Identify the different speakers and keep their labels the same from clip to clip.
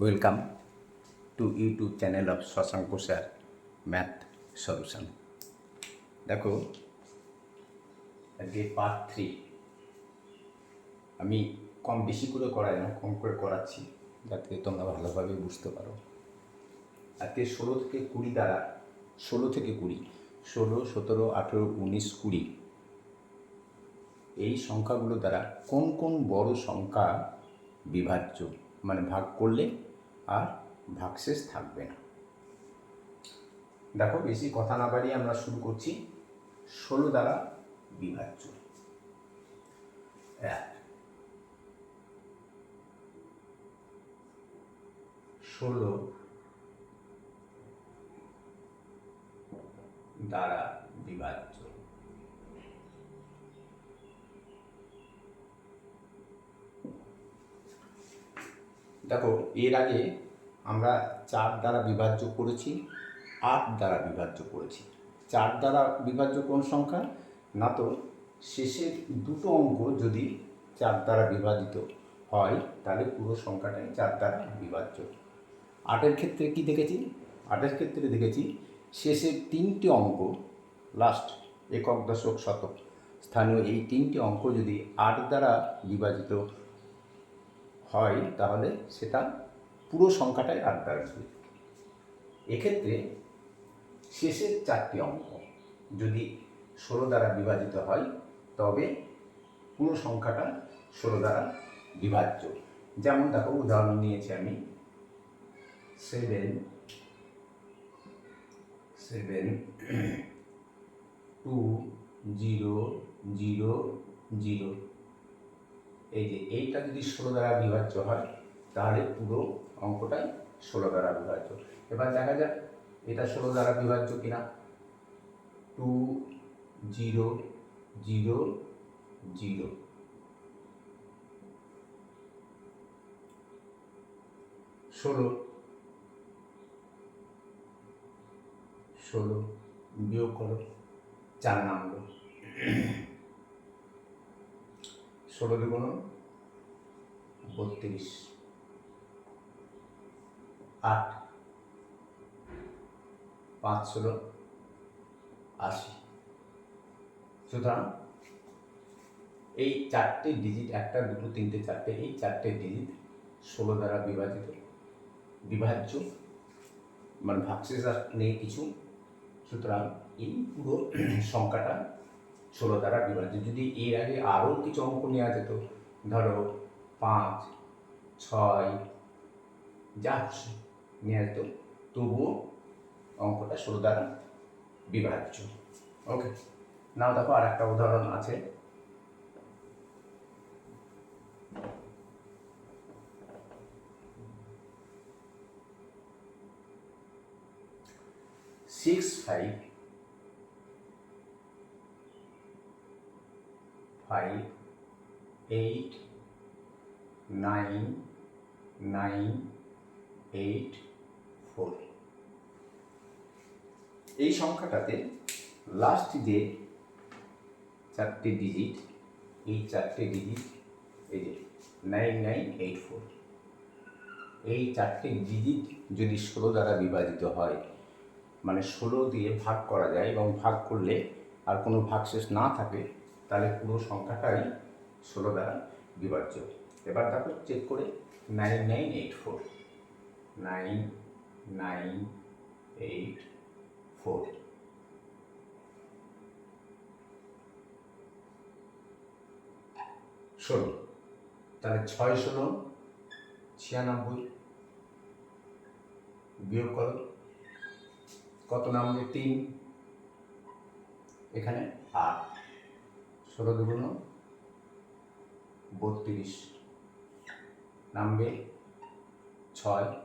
Speaker 1: Welcome to YouTube channel of Shashank sir math solution দেখো, আজকে part three আমি কম বেশি করে করাই না, কম করে করাচ্ছি, যাতে তোমরা ভালোভাবে বুঝতে পারো। আজকে ষোলো থেকে কুড়ি দ্বারা, ষোলো থেকে কুড়ি, ষোলো, সতেরো, আঠেরো, উনিশ, কুড়ি, এই সংখ্যাগুলো দ্বারা কোন কোন বড় সংখ্যা বিভাজ্য? মানে ভাগ করলে আর ভাগশেষ থাকবে না। দেখো, বেশি কথা না বাড়িয়ে আমরা শুরু করছি ষোলো দ্বারা বিভাজ্য। ষোলো দ্বারা বিভাজ্য। দেখো, এর আগে আমরা চার দ্বারা বিভাজ্য করেছি, আট দ্বারা বিভাজ্য করেছি। চার দ্বারা বিভাজ্য কোন সংখ্যা? না তো, শেষের দুটো অঙ্ক যদি চার দ্বারা বিভাজিত হয়, তাহলে পুরো সংখ্যাটাই চার দ্বারা বিভাজ্য। আটের ক্ষেত্রে কি দেখেছি? আটের ক্ষেত্রে দেখেছি, শেষের তিনটি অঙ্ক লাস্ট একক, দশক, শতক। স্থানীয় এই তিনটি অঙ্ক যদি আট দ্বারা বিভাজিত হয়, তাহলে সেটা পুরো সংখ্যাটাই দ্বারা বিভাজিত এক্ষেত্রে শেষের চারটি অঙ্ক, যদি ষোলো দ্বারা বিভাজিত হয়, তবে পুরো সংখ্যাটা ষোলো দ্বারা বিভাজ্য। যেমন দেখো, উদাহরণ নিয়েছি আমি। Seven seven two zero zero zero এই যে এইটা যদি ষোলো দ্বারা বিভাজ্য হয়, তাহলে পুরো অঙ্কটাই ষোলো দ্বারা বিভাজ্য। এবার দেখা যাক, এটা ষোলো দ্বারা বিভাজ্য কিনা? Two zero zero zero. ষোলো ষোলো বিয়োগ করো, চার নামলো ষোলো দুগুণ বত্রিশ। আট। পাঁচ ষোলো। আশি। সুতরাং এই চারটে ডিজিট একটা, দুটো, তিনটে, চারটে, এই চারটে ডিজিট ষোলো দ্বারা বিভাজিত। বিভাজ্য মানে ভাগশেষ নেই কিছু। সুতরাং এই পুরো সংখ্যাটা ষোলো দ্বারা বিভাজ্য যদি এর আগে আরও কিছু অঙ্ক নেওয়া যেত ধরো পাঁচ ছয় যা খুশি নেওয়া যেত তবুও অঙ্কটা ষোলো দ্বারা বিভাজ্য ওকে নাও দেখো আর একটা উদাহরণ আছে। Six five five eight nine nine eight four এই সংখ্যাটাতে লাস্ট যে চারটে ডিজিট এই চারটে ডিজিট এই যে নাইন নাইন এইট ফোর এই চারটে ডিজিট যদি ষোলো দ্বারা বিভাজিত হয় মানে ষোলো দিয়ে ভাগ করা যায় এবং ভাগ করলে আর কোনো ভাগশেষ না থাকে তাহলে পুরো সংখ্যাটাই ষোলো দ্বারা বিভাজ্য। এবার দেখো চেক করে nine nine eight four nine nine eight four ষোলো। তাহলে ছয় ষোলো, ছিয়ানব্বই বিয়োগ করো। কত নামবে তিন। এখানে আট। ষোলো দুগুণ বত্রিশ। নামবে ছয়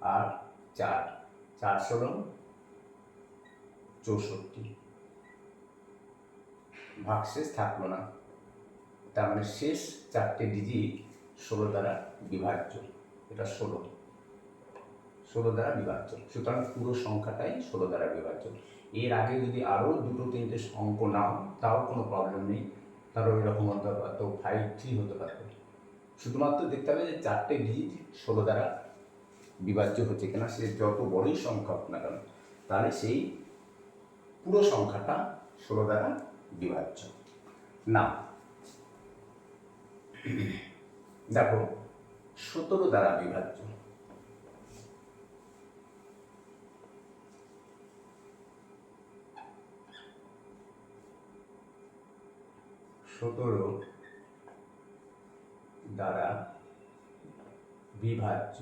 Speaker 1: আর চার। চার ষোলো, চৌষট্টি। ভাগশেষ থাকল না। তার মানে শেষ চারটে ডিজিট ষোলো দ্বারা বিভাজ্য। এটা ষোলো। ষোলো দ্বারা বিভাজ্য। সুতরাং পুরো সংখ্যাটাই ষোলো দ্বারা বিভাজ্য। এর আগে যদি আরও দুটো তিনটে অঙ্ক নাও, তাও কোনো প্রবলেম নেই। ধরো এরকম হতে পারতো ফাইভ থ্রি হতে পারতো শুধুমাত্র দেখতে হবে যে চারটে ডিজিট ষোলো দ্বারা বিভাজ্য হচ্ছে কিনা, সে যত বড়ই সংখ্যা হোক না কেন, তাহলে সেই পুরো সংখ্যাটা ষোলো দ্বারা বিভাজ্য। না দেখো, সতেরো দ্বারা বিভাজ্য। সতেরো দ্বারা বিভাজ্য।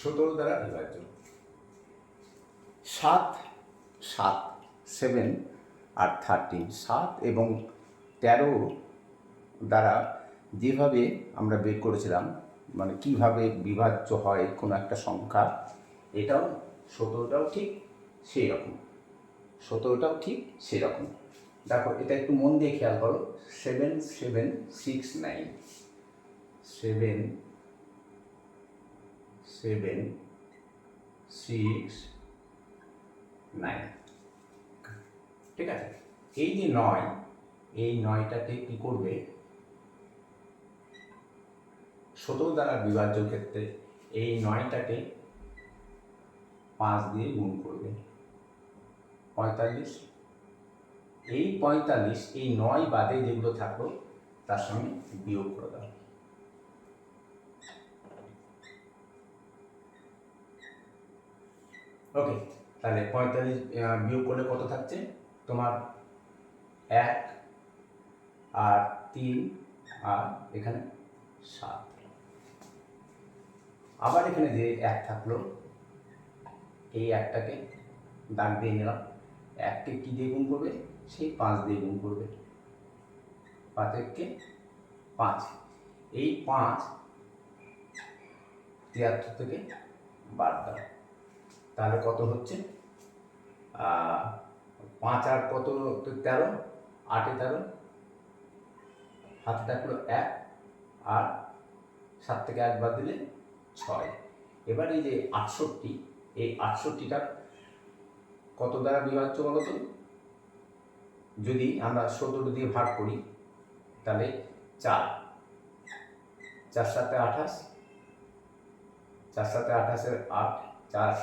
Speaker 1: সতেরো দ্বারা বিভাজ্য। সাত সাত, সেভেন, আর থার্টিন, সাত এবং তেরো দ্বারা যেভাবে আমরা বের করেছিলাম মানে কীভাবে বিভাজ্য হয় কোনো একটা সংখ্যা, এটাও সতেরোটাও ঠিক সেই রকম সতেরোটাও ঠিক সেই রকম দেখো, এটা একটু মন দিয়ে খেয়াল করো। Seven seven, six, nine. Seven seven, six, nine. ঠিক আছে? এই যে নয়, এই নয়টাকে কি করবে? সতেরো দ্বারা বিভাজ্য ক্ষেত্রে এই নয়টাকে পাঁচ দিয়ে গুণ করবে। পঁয়তাল্লিশ। এই পঁয়তাল্লিশ, এই নয় বাদে যেগুলো থাকল, তার সঙ্গে বিয়োগ করে দাও। ওকে, তাহলে পঁয়তাল্লিশ বিয়োগ করলে কত থাকছে? তোমার এক আর তিন আর এখানে সাত। আবার এখানে যে এক থাকল এই একটাকে দাগ দিয়ে নিলাম। এককে কী দিয়ে গুণ করবে? সেই পাঁচ দিয়ে গুণ করবে। পাঁচ পাঁচ। এই পাঁচ তিয়াত্তর থেকে বাদ দাও। তাহলে কত হচ্ছে? পাঁচ আর কত তেরো, আটে তেরো, হাতে থাকল এক, আর সাত থেকে এক বাদ দিলে ছয়। এবার এই যে আটষট্টি এই আটষট্টিটা কত দ্বারা বিভাজ্য বলো তো? যদি আমরা সতেরো দিয়ে ভাগ করি, তাহলে চার। চার সাথে আঠাশ, চার সাথে আঠাশের আট, চার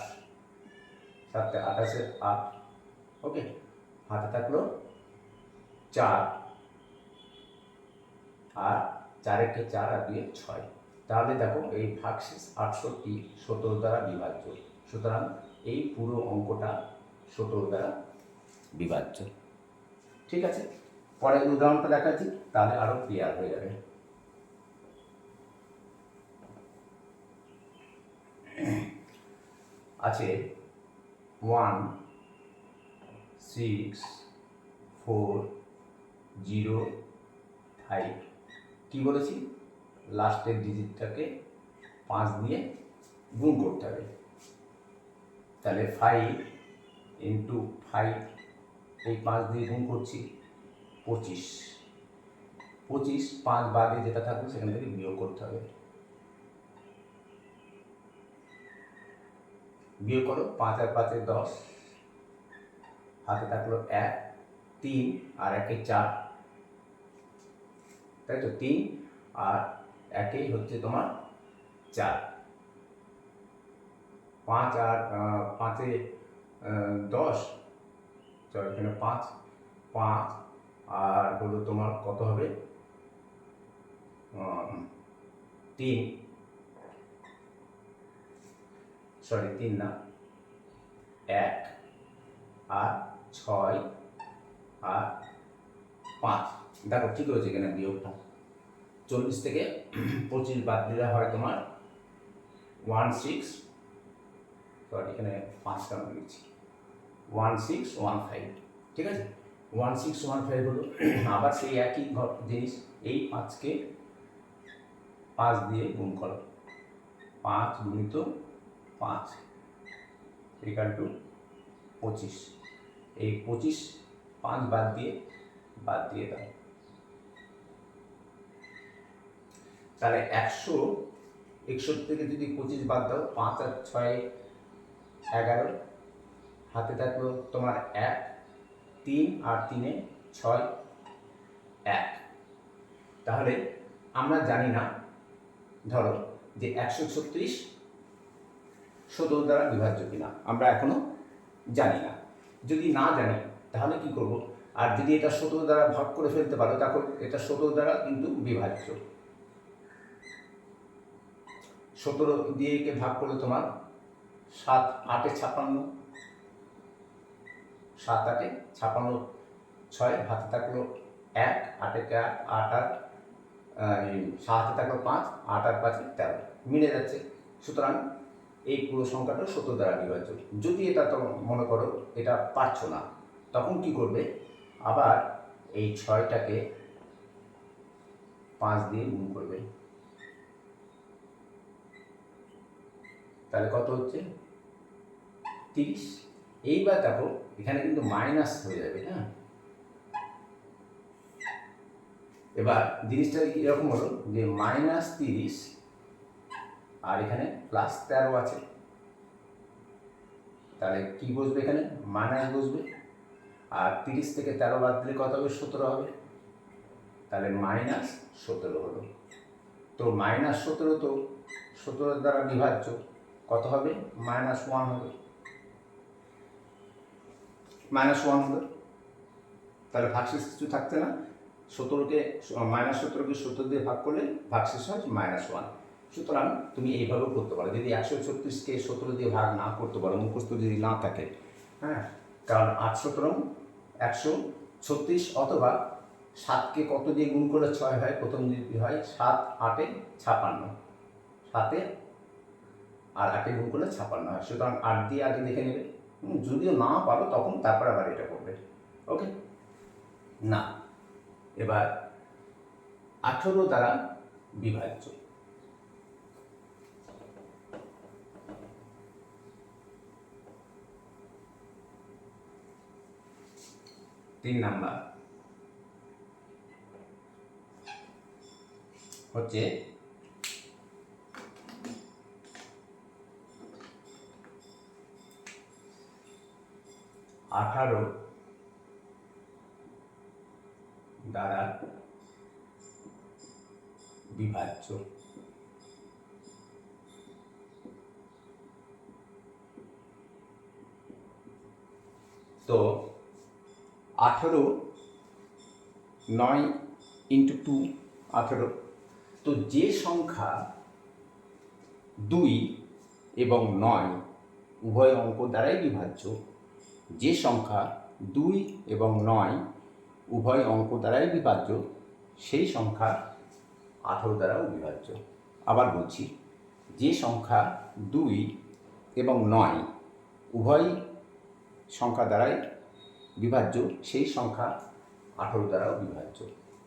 Speaker 1: সাথে আঠাশের আট, ওকে? হাতে থাকল চার। আর চার একে চার আর দুয়ে ছয়। তাহলে দেখো এই ভাগশেষ আটষট্টি সতেরো দ্বারা বিভাজ্য। সুতরাং এই পুরো অঙ্কটা সতেরো দ্বারা বিভাজ্য। ঠিক আছে? পরের উদাহরণটা দেখাচ্ছি, তাহলে আরও ক্লিয়ার হয়ে যাবে। আছে one, six, four, zero, five. কী বলেছি? লাস্টের ডিজিটটাকে পাঁচ দিয়ে গুণ করতে হবে। তাহলে ফাইভ ইন্টু ফাইভ এই পাঁচ দিয়ে গুণ করছি পঁচিশ। পঁচিশ পাঁচ বাদে যেটা থাকবে সেখান থেকে বিয়োগ করতে হবে। বিয়োগ করো পাঁচ আর পাঁচে দশ, হাতে থাকল এক, তিন আর একে চার। তাই তো তিন আর একেই হচ্ছে তোমার চার। পাঁচ আর পাঁচে দশ। চল, এখানে পাঁচ পাঁচ আর হলো তোমার কত হবে? তিন। সরি, তিন না। এক আর ছয় আর পাঁচ। দেখো, ঠিক হয়েছে এখানে বিয়োগটা। চল্লিশ থেকে পঁচিশ বাদ দিলে হয় তোমার ওয়ান সিক্স সরি এখানে পাঁচটা আমি লিখছি। ওয়ান সিক্স ওয়ান ফাইভ ঠিক আছে? ওয়ান সিক্স ওয়ান ফাইভ হলো আবার সেই একই জিনিস এই পাঁচকে পাঁচ দিয়ে গুণ করো। পাঁচ গুণিত পাঁচ ইকাল টু পঁচিশ। এই পঁচিশ পাঁচ বাদ দিয়ে বাদ দিয়ে দাও। তাহলে একশো একষট্টি থেকে যদি পঁচিশ বাদ দাও, পাঁচ আর ছয় এগারো। হাতে থাকল তোমার এক, তিন আর তিনে ছয়, এক। তাহলে আমরা জানি না, ধরো যে একশো ছত্রিশ সতেরো দ্বারা বিভাজ্য কিনা। আমরা এখনও জানি না। যদি না জানি, তাহলে কি করব? আর যদি এটা সতেরো দ্বারা ভাগ করে ফেলতে পারো তখন এটা সতেরো দ্বারা কিন্তু বিভাজ্য। সতেরো দিয়ে ভাগ করলে তোমার সাত, আটে ছাপান্ন। সাত, আটে ছাপান্ন, ছয়, হাতে থাকল এক, আটে আট আট সাতে থাকল পাঁচ, আট আট, পাঁচে, তেরো। মিলে যাচ্ছে। সুতরাং এই পুরো সংখ্যাটা সত্তর দ্বারা বিভাজ্য যদি এটা তো মনে করো, এটা পারছ না, তখন কি করবে? আবার এই ছয়টাকে পাঁচ দিয়ে গুণ করবে। তাহলে কত হচ্ছে? তিরিশ। এইবার দেখো, এখানে কিন্তু মাইনাস হয়ে যাবে হ্যাঁ? এবার জিনিসটা এরকম হলো যে মাইনাস তিরিশ, আর এখানে প্লাস তেরো আছে। তাহলে কি বসবে এখানে? মাইনাস বসবে। আর তিরিশ থেকে তেরো বাদ দিলে কত হবে? সতেরো হবে। তাহলে মাইনাস সতেরো হলো। তো মাইনাস সতেরো তো সতেরো দ্বারা বিভাজ্য। কত হবে? মাইনাস ওয়ান হবে। মাইনাস ওয়ান হবে। তাহলে ভাগশেষ কিছু থাকছে না। সতেরোকে মাইনাস সতেরোকে সত্তর দিয়ে ভাগ করলে ভাগশেষ হয় মাইনাস ওয়ান সুতরাং তুমি এইভাবেও করতে পারো। যদি একশো ছত্রিশকে সতেরো দিয়ে ভাগ না করতে পারো, মুখস্থ যদি না থাকে হ্যাঁ? কারণ আট সতেরো, একশো ছত্রিশ অথবা সাতকে কত দিয়ে গুণ করলে ছয় হয়? প্রথম যদি হয় সাত, আটে ছাপান্ন। সাতে আর আটে গুণ করলে ছাপান্ন হয়। সুতরাং আট দিয়ে আগে দেখে নেবে। যদিও না পারো তখন তারপর আবার এটা করবে। ওকে? না। এবার আঠেরো দ্বারা বিভাজ্য। তিন নাম্বার। হচ্ছে আঠারো দ্বারা বিভাজ্য। তো আঠেরো নয় ইন্টু টু আঠেরো। তো যে সংখ্যা দুই এবং নয় উভয় অঙ্ক দ্বারাই বিভাজ্য। যে সংখ্যা দুই এবং নয় উভয় অঙ্ক দ্বারাই বিভাজ্য, সেই সংখ্যা আঠেরো দ্বারাও বিভাজ্য। আবার বলছি, যে সংখ্যা দুই এবং নয় উভয় সংখ্যা দ্বারাই বিভাজ্য, সেই সংখ্যা আঠারো দ্বারাও বিভাজ্য।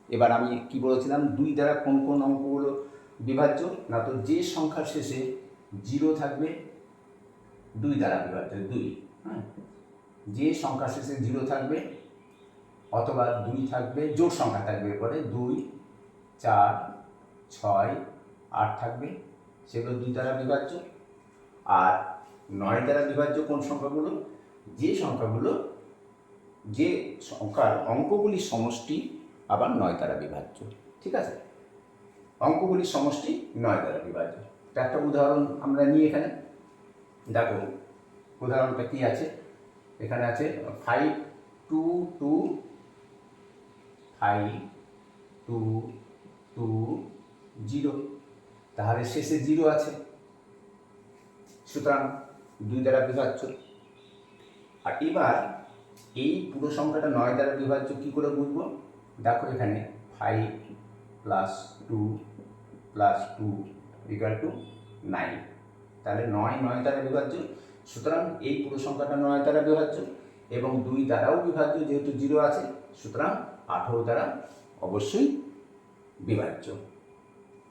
Speaker 1: এবার আমি কি বলেছিলাম? দুই দ্বারা কোন কোন অঙ্কগুলো বিভাজ্য? না তো যে সংখ্যার শেষে জিরো থাকবে, দুই দ্বারা বিভাজ্য, দুই হ্যাঁ? যে সংখ্যা শেষে জিরো থাকবে অথবা দুই থাকবে জোর সংখ্যা থাকবে এরপরে দুই, চার, ছয়, আট থাকবে। সেগুলো দুই দ্বারা বিভাজ্য। আর নয় দ্বারা বিভাজ্য কোন সংখ্যাগুলো? যে সংখ্যাগুলো, যে সংখ্যার অঙ্কগুলির সমষ্টি আবার নয় দ্বারা বিভাজ্য। ঠিক আছে? অঙ্কগুলির সমষ্টি নয় দ্বারা বিভাজ্য। একটা উদাহরণ আমরা নিই এখানে। দেখো, উদাহরণটা কি আছে? এখানে আছে five two two five two two zero তাহলে শেষে জিরো আছে। সুতরাং দুই দ্বারা বিভাজ্য। আর এবার এই পুরো সংখ্যাটা নয় দ্বারা বিভাজ্য কী করে বুঝব? দেখো এখানে five plus two plus two equal to nine তাহলে নয় নয় দ্বারা বিভাজ্য। সুতরাং এই পুরো সংখ্যাটা নয় দ্বারা বিভাজ্য এবং দুই দ্বারাও বিভাজ্য যেহেতু জিরো আছে, সুতরাং আঠেরো দ্বারা অবশ্যই বিভাজ্য।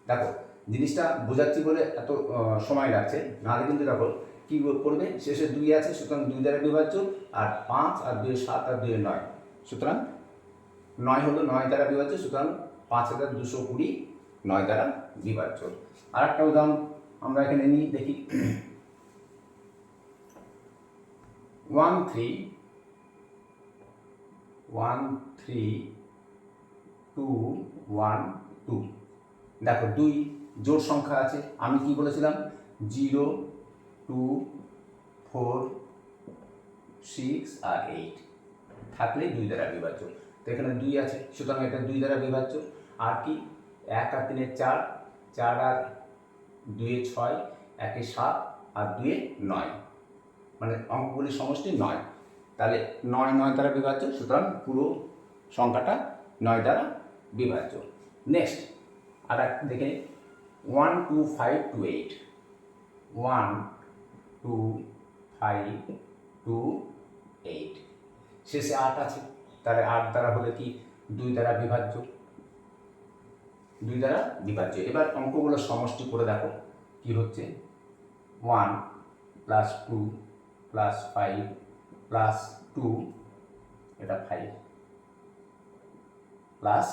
Speaker 1: দেখো, জিনিসটা বোঝাচ্ছি বলে এত সময় লাগছে, নাহলে কিন্তু দেখো কি করবে? শেষে দুই আছে, সুতরাং দুই দ্বারা বিভাজ্য, আর পাঁচ আর দুই সাত আর দুই নয়। সুতরাং নয় হলো নয় দ্বারা বিভাজ্য, সুতরাং পাঁচ হাজার দুশো কুড়ি নয় দ্বারা বিভাজ্য। আর একটা উদাহরণ আমরা এখানে নিই, দেখি। One three one three two one two দেখো, দুই জোড় সংখ্যা আছে। আমি কি বলেছিলাম? জিরো টু ফোর সিক্স আর এইট থাকলে দুই দ্বারা বিভাজ্য। তো এখানে দুই আছে, সুতরাং এটা দুই দ্বারা বিভাজ্য। আর কি? এক আর তিনে চার চার আর দুয়ে ছয়, একে সাত আর দুয়ে নয়। মানে অঙ্কগুলির সমষ্টি নয়। তাহলে নয় নয় দ্বারা বিভাজ্য, সুতরাং পুরো সংখ্যাটা নয় দ্বারা বিভাজ্য। নেক্সট আর এক দেখে one two five two eight one two five two eight শেষে আট আছে। তাহলে আট দ্বারা হলে কি? দুই দ্বারা বিভাজ্য। দুই দ্বারা বিভাজ্য। এবার অঙ্কগুলো সমষ্টি করে দেখো কি হচ্ছে। One plus two plus five plus two এটা ফাইভ প্লাস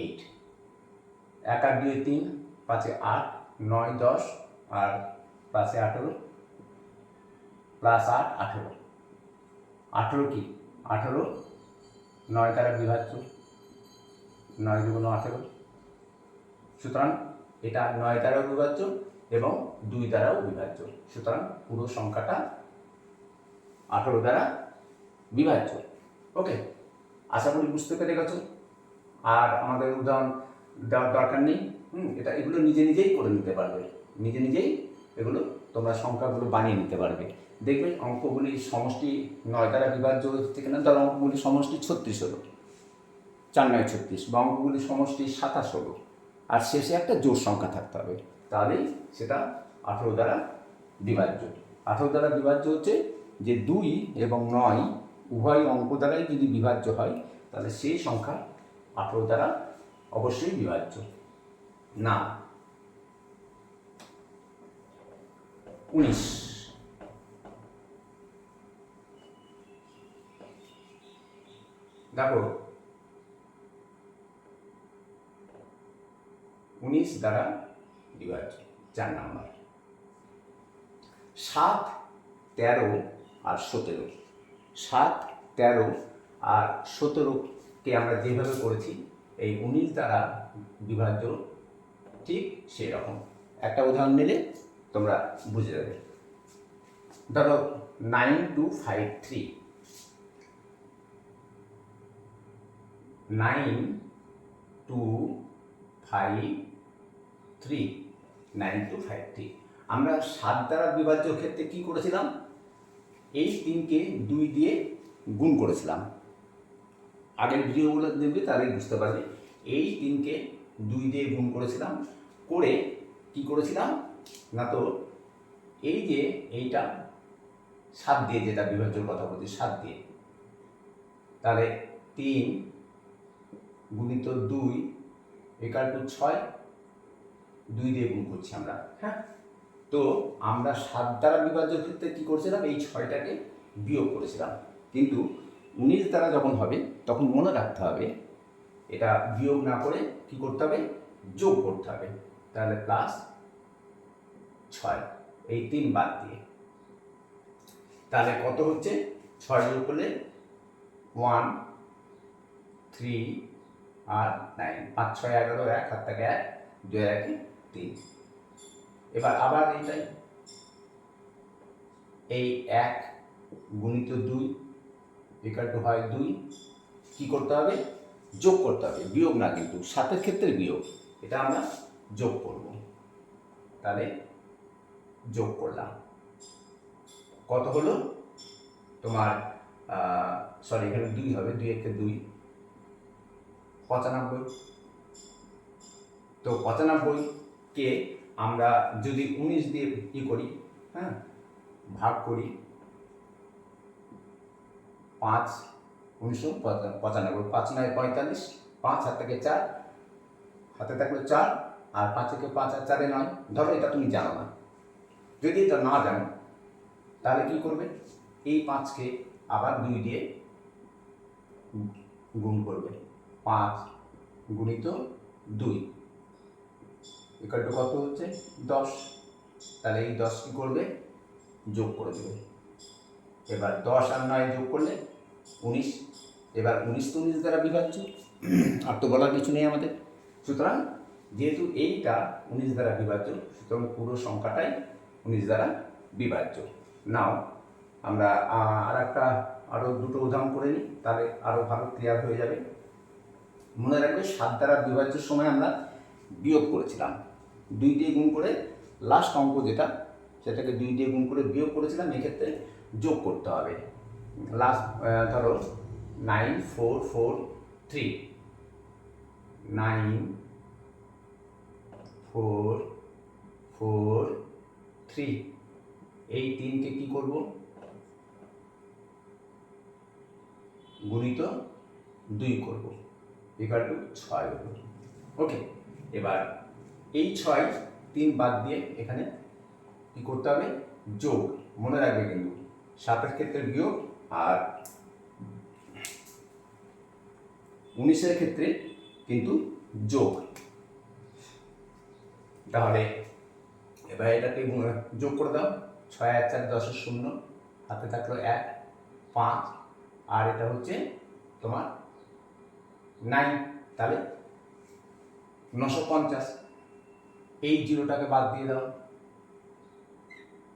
Speaker 1: এইট এক আর দুই তিন, পাঁচে আট, নয় দশ, আর প্লাসে আঠেরো প্লাস আট, আঠেরো। আঠেরো কি? আঠেরো, নয় দ্বারা বিভাজ্য, নয় দুগুণ আঠেরো। সুতরাং এটা নয় দ্বারাও বিভাজ্য এবং দুই দ্বারাও বিভাজ্য সুতরাং পুরো সংখ্যাটা আঠেরো দ্বারা বিভাজ্য। ওকে আশা করি বুঝতে পেরে গেছো। আর আমাদের উদাহরণ দেওয়ার দরকার নেই। হুম, এটা এগুলো নিজে নিজেই করে নিতে পারবে। নিজে নিজেই এগুলো তোমরা সংখ্যাগুলো বানিয়ে নিতে পারবে। দেখবে অঙ্কগুলির সমষ্টি নয় দ্বারা বিভাজ্য হচ্ছে কিনা ধরো অঙ্কগুলি সমষ্টি ছত্রিশ হলো। চার নয় ছত্রিশ বা অঙ্কগুলির সমষ্টি সাতাশ হলো। আর শেষে একটা জোর সংখ্যা থাকতে হবে। তাহলেই সেটা আঠেরো দ্বারা বিভাজ্য। আঠেরো দ্বারা বিভাজ্য হচ্ছে যে দুই এবং নয় উভয় অঙ্ক দ্বারাই যদি বিভাজ্য হয়, তাহলে সেই সংখ্যা আঠেরো দ্বারা অবশ্যই বিভাজ্য। না। উনিশ। দেখো। উনিশ দ্বারা বিভাজ্য চার নাম্বার। সাত, তেরো আর সতেরো। সাত, তেরো আর সতেরোকে আমরা যেভাবে করেছি, এই উনিশ দ্বারা বিভাজ্য ঠিক সেই রকম একটা উদাহরণ নিলে তোমরা বুঝে যাবে। ধরো nine two five three. Nine two five three nine two five three আমরা সাত দ্বারা বিভাজ্য ক্ষেত্রে কি করেছিলাম? এই তিনকে দুই দিয়ে গুণ করেছিলাম। আগের ভিডিওগুলো দেখবে, তাহলেই বুঝতে পারবে। এই তিনকে দুই দিয়ে গুণ করেছিলাম। করে কি করেছিলাম? না তো, এই যে এইটা সাত দিয়ে যেটা বিভাজ্যর কথা বলছি, সাত দিয়ে। তাহলে তিন গুণিত দুই একার টু ছয় দুই দিয়ে গুণ করছি আমরা হ্যাঁ? তো আমরা সাত দ্বারা বিভাজ্য ক্ষেত্রে কী করছিলাম? এই ছয়টাকে বিয়োগ করেছিলাম। কিন্তু উনিশ দ্বারা যখন হবে, তখন মনে রাখতে হবে, এটা বিয়োগ না করে কি করতে হবে? যোগ করতে হবে। তাহলে প্লাস ছয়। এই তিন বাদ দিয়ে। তাহলে কত হচ্ছে? ছয় যোগ করলে ওয়ান থ্রি আর নাইন পাঁচ, ছয়, এগারো, এক হাত থেকে এক, দুই একে তিন এবার আবার এইটাই। এই এক গুণিত দুই ইকাল টু হয় দুই, কী করতে হবে? যোগ করতে হবে। বিয়োগ না কিন্তু, সাতের ক্ষেত্রে বিয়োগ। এটা আমরা যোগ করব। তাহলে যোগ করলাম। কত হলো? তোমার সরি এখানে দুই হবে। দুই একে দুই, পঁচানব্বই। তো পঁচানব্বইকে আমরা যদি উনিশ দিয়ে ই করি হ্যাঁ ভাগ করি পাঁচ, উনিশশো পঁচা- পঁচানব্বই, পাঁচ নয় পঁয়তাল্লিশ, পাঁচ হাত থেকে চার হাতে থাকল চার, আর পাঁচ থেকে পাঁচ আর চারে নয়। ধরো এটা তুমি জানো না। যদি এটা না জানো, তাহলে কি করবে? এই পাঁচকে আবার দুই দিয়ে গুণ করবে। পাঁচ গুণিত দুই। ইকাল টু কত হচ্ছে? দশ। তাহলে এই দশ কী করবে? যোগ করে দেবে। এবার দশ আর নয় যোগ করলে উনিশ। এবার উনিশ তো উনিশ দ্বারা বিভাজ্য। আর তো বলার কিছু নেই আমাদের। সুতরাং যেহেতু এইটা উনিশ দ্বারা বিভাজ্য, সুতরাং পুরো সংখ্যাটাই উনিশ দ্বারা বিভাজ্য। নাও, আমরা আর একটা আরও দুটো উদাহরণ করে নিই, তাহলে আরও ভালো ক্লিয়ার হয়ে যাবে। মনে রাখবে সাত দ্বারা বিভাজ্যের সময় আমরা বিয়োগ করেছিলাম। দুই দিয়ে গুণ করে লাস্ট অঙ্ক যেটা, সেটাকে দুই দিয়ে গুণ করে বিয়োগ করেছিলাম, এক্ষেত্রে যোগ করতে হবে। লাস্ট ধরো nine four four three nine four four three এই তিনকে কি করব? গুণিত দুই করব। ইকাল টু ছয়। ওকে এবার এই ছয় তিন বাদ দিয়ে এখানে কি করতে হবে? যোগ। মনে রাখবে কিন্তু। সাতের ক্ষেত্রে বিয়োগ আর উনিশের ক্ষেত্রে কিন্তু যোগ। তাহলে এবার এটাকে যোগ করে দাও। ছয়, এক, চার দশের শূন্য। হাতে থাকল এক, পাঁচ। আর এটা হচ্ছে তোমার নাইন তাহলে নশো পঞ্চাশ। এই জিরোটাকে বাদ দিয়ে দাও।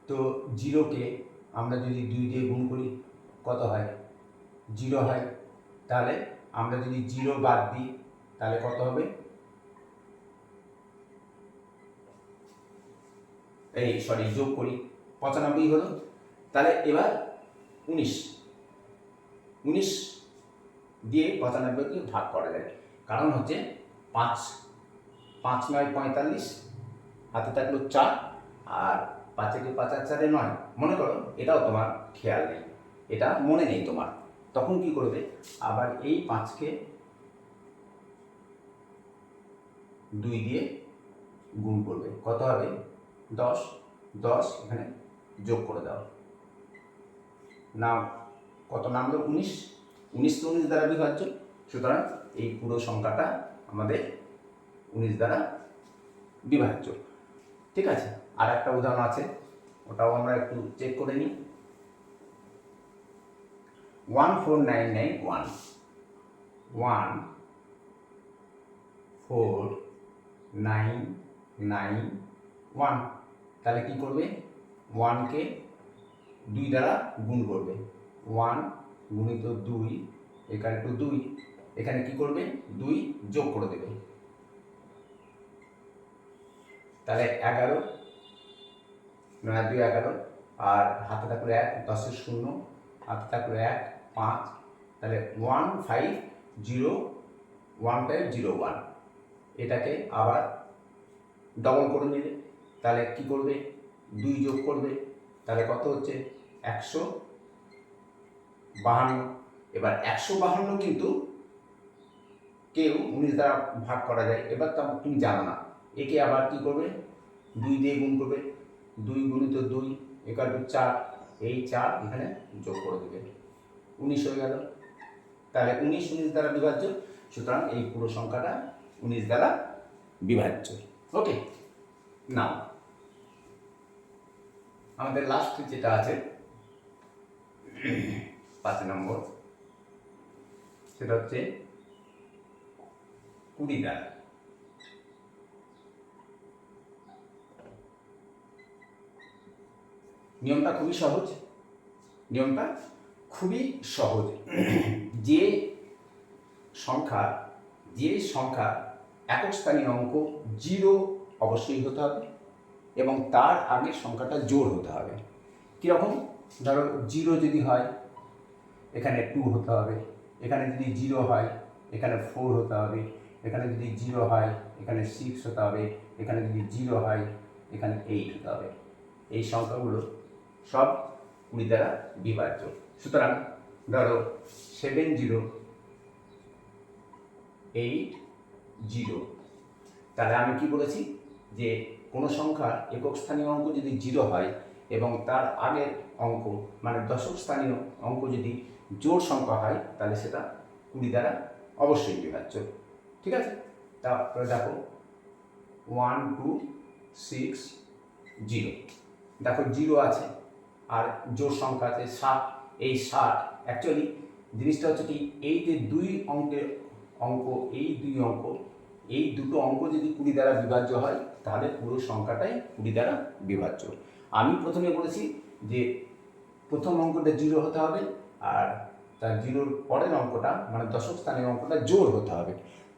Speaker 1: তো জিরোকে আমরা যদি দুই দিয়ে গুণ করি, কত হয়? জিরো হয়। তাহলে আমরা যদি জিরো বাদ দিই, তাহলে কত হবে? এই সরি, যোগ করি। পঁচানব্বই হলো। তাহলে এবার উনিশ। উনিশ দিয়ে পঁচানব্বইকে ভাগ করা যায়। কারণ হচ্ছে পাঁচ। পাঁচ নয় পঁয়তাল্লিশ হাতে থাকল চার আর পাঁচে কি পাঁচ আর চারে নয়? মনে করো, এটাও তোমার খেয়াল নেই। এটা মনে নেই তোমার। তখন কি করবে? আবার এই পাঁচকে দুই দিয়ে গুণ করবে। কত হবে? দশ। দশ এখানে যোগ করে দাও। নাম কত নামলো? উনিশ। উনিশ তো উনিশ দ্বারা বিভাজ্য। সুতরাং এই পুরো সংখ্যাটা আমাদের উনিশ দ্বারা বিভাজ্য। ঠিক আছে? আর একটা উদাহরণ আছে। ওটাও আমরা একটু চেক করে নিই। One four nine nine one one four nine nine one তাহলে কী করবে? ওয়ানকে দুই দ্বারা গুণ করবে। ওয়ান গুণিত দুই, এখানে টু দুই। এখানে কি করবে? দুই যোগ করে দেবে। তাহলে এগারো, নয়, দুই, এগারো, আর হাতে থাকল এক দশের শূন্য, হাতে থাকল এক, পাঁচ, তাহলে one five zero, one five zero one. এটাকে আবার ডবল করে নেবে তাহলে কি করবে? দুই যোগ করবে, তাহলে কত হচ্ছে? একশো বাহান্ন। এবার একশো বাহান্ন কিন্তু কেউ উনিশ দ্বারা ভাগ করা যায়। এবার তো তুমি জানো না। একে আবার কি করবে? দুই দিয়ে গুণ করবে। দুই গুণিত দুই একার দু চার। এই চার এখানে যোগ করে দেবে। উনিশ হয়ে গেল। তাহলে উনিশ উনিশ দ্বারা বিভাজ্য। সুতরাং এই পুরো সংখ্যাটা উনিশ দ্বারা বিভাজ্য। ওকে, নাও। আমাদের লাস্ট যেটা আছে, পাঁচ নম্বর, সেটা হচ্ছে কুড়ি দ্বারা। নিয়মটা খুবই সহজ। নিয়মটা খুবই সহজ। যে সংখ্যা যে সংখ্যা একক স্থানীয় অঙ্ক জিরো অবশ্যই হতে হবে এবং তার আগে সংখ্যাটা জোর হতে হবে। কীরকম? ধরো জিরো যদি হয়, এখানে টু হতে হবে, এখানে যদি জিরো হয়, এখানে ফোর হতে হবে, এখানে যদি জিরো হয়, এখানে সিক্স হতে হবে, এখানে যদি জিরো হয়, এখানে এইট হতে হবে। এই সংখ্যাগুলো সব কুড়ি দ্বারা বিভাজ্য। সুতরাং ধরো সেভেন জিরো এইট জিরো তাহলে আমি কি বলেছি? যে কোনো সংখ্যার একক স্থানীয় অঙ্ক যদি জিরো হয় এবং তার আগের অঙ্ক মানে দশক স্থানীয় অঙ্ক যদি জোর সংখ্যা হয়, তাহলে সেটা কুড়ি দ্বারা অবশ্যই বিভাজ্য। ঠিক আছে? তারপরে দেখো ওয়ান টু সিক্স জিরো দেখো জিরো আছে। আর জোর সংখ্যা আছে ষাট এই ষাট অ্যাকচুয়ালি জিনিসটা হচ্ছে কি, এই যে দুই অঙ্কের অঙ্ক, এই দুই অঙ্ক, এই দুটো অঙ্ক যদি কুড়ি দ্বারা বিভাজ্য হয়, তাহলে পুরো সংখ্যাটাই কুড়ি দ্বারা বিভাজ্য। আমি প্রথমে বলেছি যে প্রথম অঙ্কটা জিরো হতে হবে আর তার জিরোর পরের অঙ্কটা মানে দশক স্থানের অঙ্কটা জোর হতে হবে।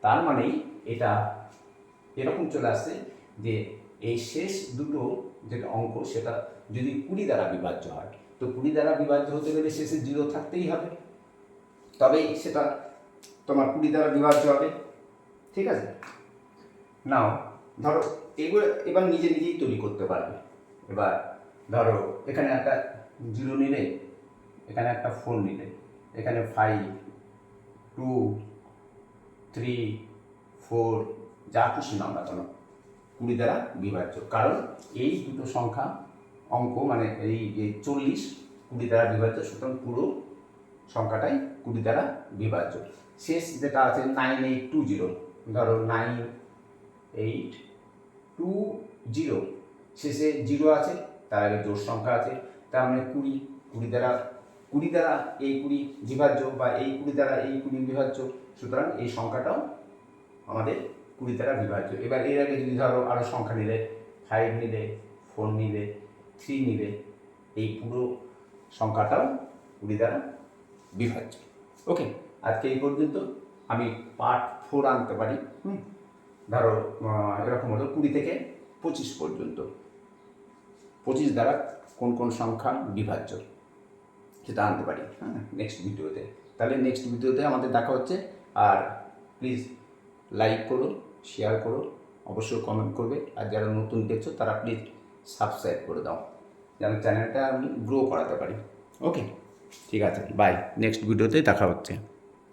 Speaker 1: তার মানেই এটা এরকম চলে আসছে যে এই শেষ দুটো যেটা অঙ্ক, সেটা যদি কুড়ি দ্বারা বিভাজ্য হয়, তো কুড়ি দ্বারা বিভাজ্য হতে গেলে শেষে জিরো থাকতেই হবে। তবেই সেটা তোমার কুড়ি দ্বারা বিভাজ্য হবে। ঠিক আছে? নাও ধরো, এগুলো এবার নিজে নিজেই তৈরি করতে পারবে। এবার ধরো, এখানে একটা জিরো নিলে, এখানে একটা ফোর নিলে, এখানে ফাইভ টু থ্রি ফোর যা খুশি নাও না কুড়ি দ্বারা বিভাজ্য। কারণ এই দুটো সংখ্যা অঙ্ক মানে এই যে চল্লিশ কুড়ি দ্বারা বিভাজ্য, সুতরাং পুরো সংখ্যাটাই কুড়ি দ্বারা বিভাজ্য। শেষ যেটা আছে নাইন এইট টু জিরো ধরো নাইন এইট টু জিরো শেষে জিরো আছে, তার আগে জোর সংখ্যা আছে, তার মানে কুড়ি কুড়ি দ্বারা কুড়ি দ্বারা এই কুড়ি বিভাজ্য বা এই কুড়ি দ্বারা এই কুড়ি বিভাজ্য। সুতরাং এই সংখ্যাটাও আমাদের কুড়ি দ্বারা বিভাজ্য। এবার এর আগে যদি ধরো আরও সংখ্যা নিলে ফাইভ নিলে ফোর নিলে থ্রি নিলে, এই পুরো সংখ্যাটাও কুড়ি দ্বারা বিভাজ্য। ওকে আজকে এই পর্যন্ত আমি পার্ট ফোর আনতে পারি, হুম? ধরো এরকম হলো কুড়ি থেকে পঁচিশ পর্যন্ত। পঁচিশ দ্বারা কোন কোন সংখ্যা বিভাজ্য সেটা আনতে পারি হ্যাঁ নেক্সট ভিডিওতে তাহলে নেক্সট ভিডিওতে আমাদের দেখা হচ্ছে। আর প্লিজ লাইক করো। শেয়ার করো, অবশ্যই কমেন্ট করবে। আর যারা নতুন দেখছ, তারা প্লিজ সাবস্ক্রাইব করে দাও, যেন চ্যানেলটা আমি গ্রো করাতে পারি। ওকে ঠিক আছে বাই নেক্সট ভিডিওতে দেখা হচ্ছে।